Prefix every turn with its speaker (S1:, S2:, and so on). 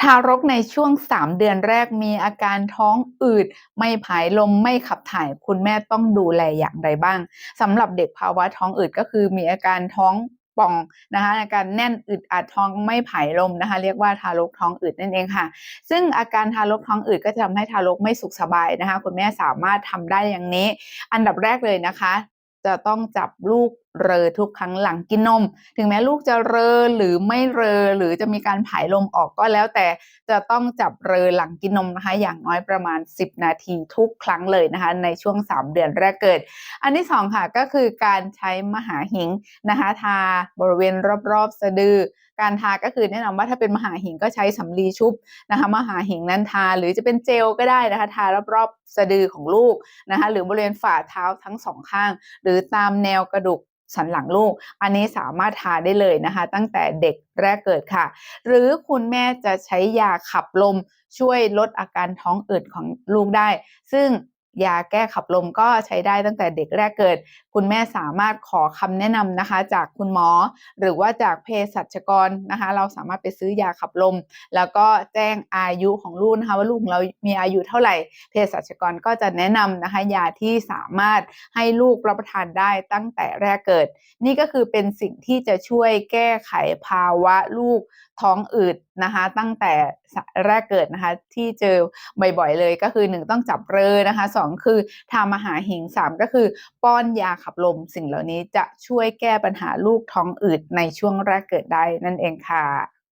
S1: ทารกในช่วง 3 เดือนแรกมีอาการท้องอืด ไม่ผายลมไม่ขับถ่าย คุณแม่ต้องดูแลอย่างไรบ้างสำหรับเด็กภาวะท้องอืดก็คือมีอาการท้องป่องนะคะอาการแน่นอึดอัดท้องไม่ผายลมนะคะ เรียกว่าทารกท้องอืดนั่นเองค่ะ ซึ่งอาการทารกท้องอืดก็จะทำให้ทารกไม่สุขสบายนะคะ คุณแม่สามารถทำได้อย่างนี้ อันดับแรกเลยนะคะ จะต้องจับลูกเรอทุกครั้งหลังกินนม ถึงแม้ลูกจะเรอหรือไม่เรอหรือจะมีการผายลมออกก็แล้ว แต่จะต้องจับเรอหลังกินนมนะคะ อย่างน้อยประมาณ 10 นาทีทุกครั้งเลยนะคะ ในช่วง 3 เดือนแรกเกิด อันที่ 2 ค่ะก็คือการใช้มหาหิงนะคะ ทาบริเวณรอบๆ สะดือ การทาก็คือแนะนำว่าถ้าเป็นมหาหิงก็ใช้สำลีชุบนะคะมหาหิงนั้นทาหรือจะเป็นเจลก็ได้นะคะทารอบๆสะดือของลูกนะคะหรือบริเวณฝ่าเท้าทั้งสองข้าง หรือตามแนวกระดูกสันหลังลูก อันนี้สามารถทาได้เลยนะคะ ตั้งแต่เด็กแรกเกิดค่ะ หรือคุณแม่จะใช้ยาขับลมช่วยลดอาการท้องอืดของลูกได้ ซึ่ง ยาแก้ขับลมก็ใช้ได้ตั้งแต่เด็กแรกเกิด คุณแม่สามารถขอคำแนะนำนะคะ จากคุณหมอ หรือว่าจากเภสัชกรนะคะ เราสามารถไปซื้อยาขับลม แล้วก็แจ้งอายุของลูกนะคะว่าลูกเรามีอายุเท่าไหร่เภสัชกรก็จะแนะนำนะคะยาที่สามารถให้ลูกรับประทานได้ตั้งแต่แรกเกิด นี่ก็คือเป็นสิ่งที่จะช่วยแก้ไขภาวะลูกท้องอืดนะคะ ตั้งแต่ แรกเกิดนะคะ ที่เจอบ่อยๆเลยก็คือ 1 ต้องจับเรอนะคะ 2 คือทำอาหารหิง 3 ก็คือ ป้อนยาขับลมสิ่งเหล่านี้จะช่วยแก้ปัญหาลูกท้องอืดในช่วงแรกเกิดได้นั่นเองค่ะ